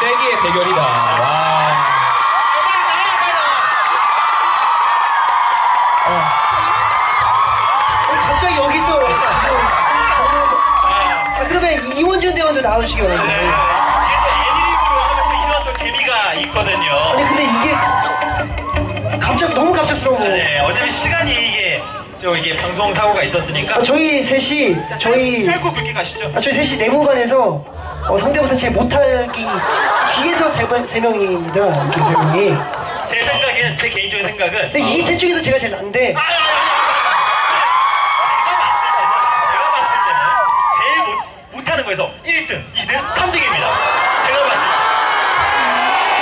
세기의 대결이다. 와. 갑자기 여기서 아, 그러면 이원준 대원도 나오시기 네. 바랍니다. 그래서 애드립으로 하면 또 이런 또 재미가 있거든요. 아니 근데 이게 갑작 너무 갑작스러운 거예요. 네, 어차피 시간이 이게 좀 이게 방송 사고가 있었으니까 아, 저희 셋이 저희 짧고 굵게 가시죠. 아, 저희 셋이 네모반에서 어, 성대모사 제 못하기 뒤에서 세, 번- 세 명입니다. 이렇게 세 명이. 제 생각엔 제 개인적인 생각은 근데 이 셋 중에서 제가 제일 난데 아, 아니, 아니, 아니, 아니. 제가 봤을 때는 제가 봤을 때는 제일 못, 못하는 거에서 1등, 2등, 3등입니다. 제가 봤을 때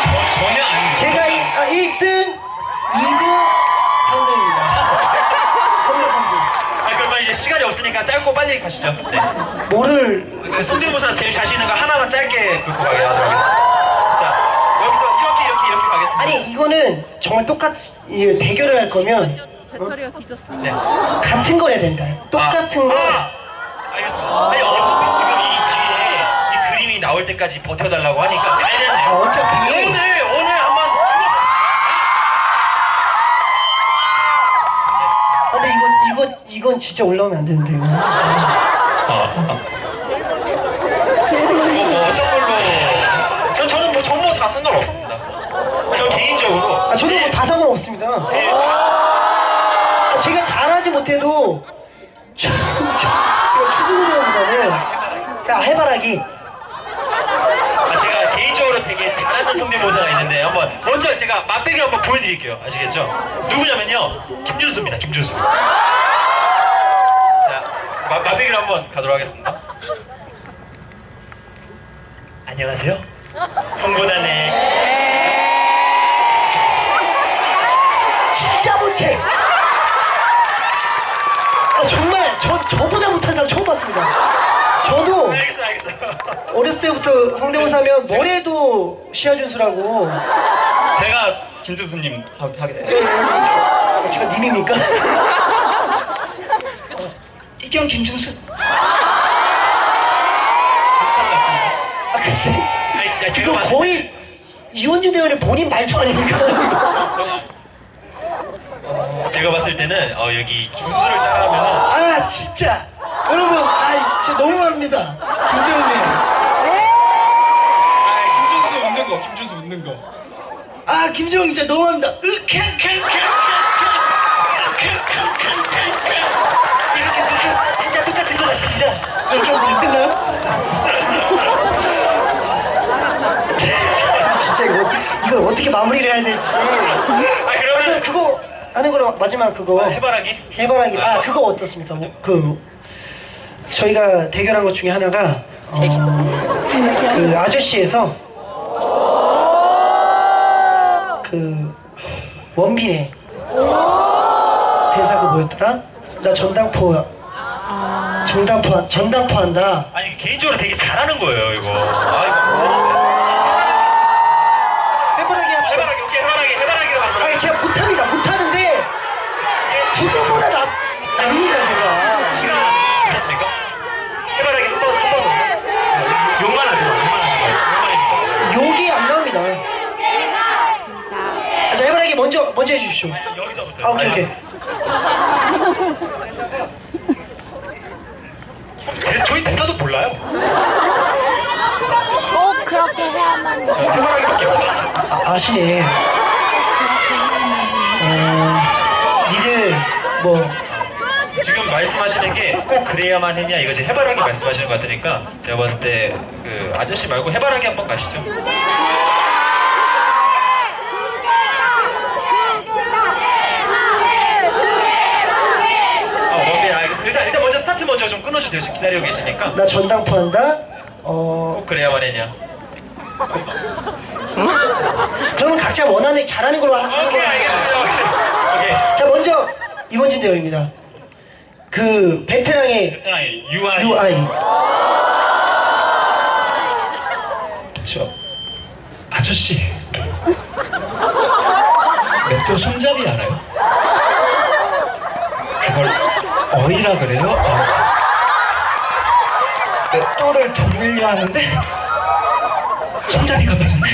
저- 전혀 아니에요. 제가 이- 아, 1등, 2등, 3등입니다. 3등, 3등. 아, 그러면 이제 시간이 없으니까 짧고 빨리 가시죠. 네. 뭐를 그 성대모사 제일 자신 있는 거 하나만 짧게 긁고 가게 하도록 하겠습니다. 자, 여기서 이렇게 이렇게 이렇게 가겠습니다. 아니 이거는 정말 똑같이 이 대결을 할 거면 배터리가 뒤졌어. 네. 같은 걸 해야 된다. 똑같은 거. 아, 알겠습니다. 아니 어차피 지금 이 뒤에 이 그림이 나올 때까지 버텨달라고 하니까 잘 아, 됐네요. 어차피 오늘 오늘 한번 죽어. 아, 근데 이거 이거 이건 진짜 올라오면 안 되는데 이거. 뭐, 아, 제가 잘하지 못해도 제가 추승무대보다는 야 해바라기 아, 제가 개인적으로 되게 잘하는 성대모사가 있는데 한번 먼저 제가 맛배기 한번 보여드릴게요. 아시겠죠? 누구냐면요 김준수입니다. 김준수. 자, 맛 맛배기를 한번 가도록 하겠습니다. 안녕하세요. 홍보단의 못해. 아 정말 저 저보다 못한 사람 처음 봤습니다. 저도 알겠어, 알겠어. 어렸을 때부터 성대모사 하면 뭐래도 시아준수라고 제가 김준수님 하- 하겠습니다. 예, 제가 님입니까? 어, 이경 김준수. 아 근데 아니, 야, 제가 이거 봤을 거의 이원준 대원의 본인 말투 아닙니까? 때- 제가 봤을 때는 어, 여기 준수를 따라하면은 아 진짜 여러분 아 진짜 너무합니다 김재훈님 아, 김준수 웃는 거, 김준수 웃는 거. 아 김재훈 진짜 너무합니다 이렇게 준수 진짜 똑같은 것 같습니다. 저좀 비슷했나요? 진짜 이거 이걸 어떻게 마무리를 해야 될지 아 아, 그, 하는 거로 마지막 그거 아, 해바라기? 해바라기 아 그거 어떻습니까? 뭐, 그 저희가 대결한 것 중에 하나가 어, 그 아저씨에서 그 원빈의 대사가 뭐였더라? 나 전당포 전당포 전당포 한다. 아니 개인적으로 되게 잘하는 거예요 이거. 아 이거. 해바라기 합시다. 해바라기 오케이 해바라기 해바라기로 만들어. 아니 제가 못합니다 못하는데 두 분보다 나 납니다 제가. 시간 괜찮습니까? 해바라기 한번 한번 욕만 하지 마. 욕만 하지 마. 욕만 욕이 안 나옵니다. 해바라기 먼저 먼저 해주시죠. 해봐. 여기서부터. 아 오케이 오케이. 대, 저희 대사도 몰라요. 꼭 그렇게 해야만 돼. 해바라기밖에 없어. 아, 아시네. 어, 니들 뭐 지금 말씀하시는 게 꼭 그래야만 했냐 이거 지금 해바라기 말씀하시는 것 같으니까 제가 봤을 때 그 아저씨 말고 해바라기 한번 가시죠. 아 오케이 알겠습니다. 일단 일단 먼저 스타트 먼저 좀 끊어주세요. 지금 기다리고 계시니까 나 전당포 한다. 어 꼭 그래야만 했냐. 그러면 각자 원하는 잘하는 걸로 하는 오케이 걸로 하겠습니다. 알겠습니다. 오케이. 오케이. 자 먼저 이원진 대원입니다. 그 베테랑의 아니 UI. UI. 저 아저씨 맷돌 손잡이 알아요? 그걸 어이라 그래요? 어. 맷돌을 돌리려 하는데 손잡이가 빠졌네.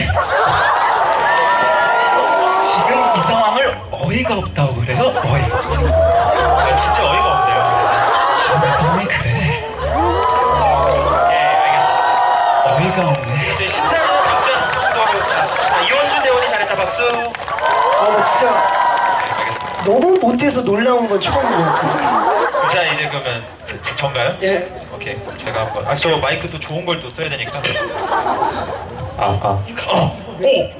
지금 이 상황을 어이가 없다고 그래요? 어이가 없어. 아, 진짜 어이가 없네요. 이 상황이 그래. 예, 알겠습니다. 어이가 없네. 저희 심사는 박수. 자, 이원준 대원이 잘했다, 박수. 아 진짜 너무 못해서 놀라운 건 처음인 것 같아요. 자, 이제 그러면 저- 전가요? 예. 오케이. 제가 한번. 아, 저 마이크도 좋은 걸 또 써야 되니까. 아, 아. 어, 오!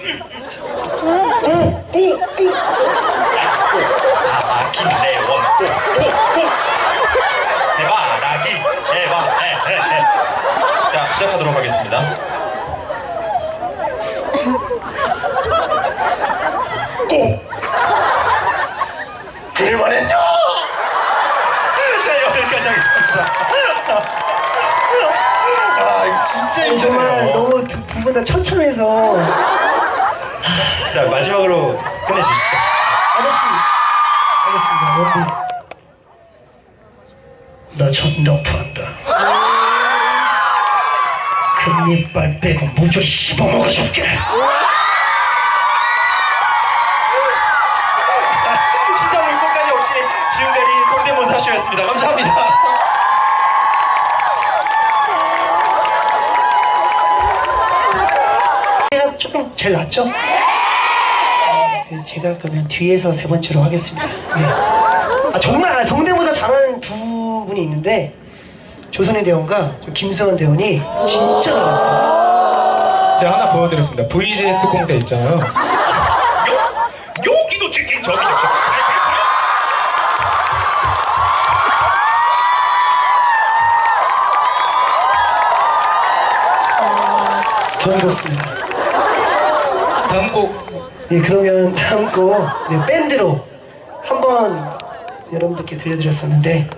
아, 마기 레원. 오, 오, 오! 대박, 나기, 대박, 네, 네, 네. 자, 시작하도록 하겠습니다. 오! 그릴만 했냐? 자, 여기까지 하겠습니다. 아, 이거 진짜 아니, 정말 힘드네요. 너무 두 분 다 처참해서. 자, 마지막으로 끝내주시죠. 아저씨. 알겠습니다. 여러분. 나 전도파한다. 금리 빨 빼고 모조리 씹어먹어줄게 제일 낫죠? 네, 제가 그러면 뒤에서 세 번째로 하겠습니다 네. 아 정말 아, 성대모사 잘하는 두 분이 있는데 조선의 대원과 저 김승원 대원이 진짜 잘해요 제가 하나 보여드렸습니다. VJ 특공대 있잖아요. 요, 여기도 치킨, 저기도 치킨. 경이롭습니다 다음 곡. 네, 그러면 다음 곡 네, 밴드로 한번 여러분들께 들려드렸었는데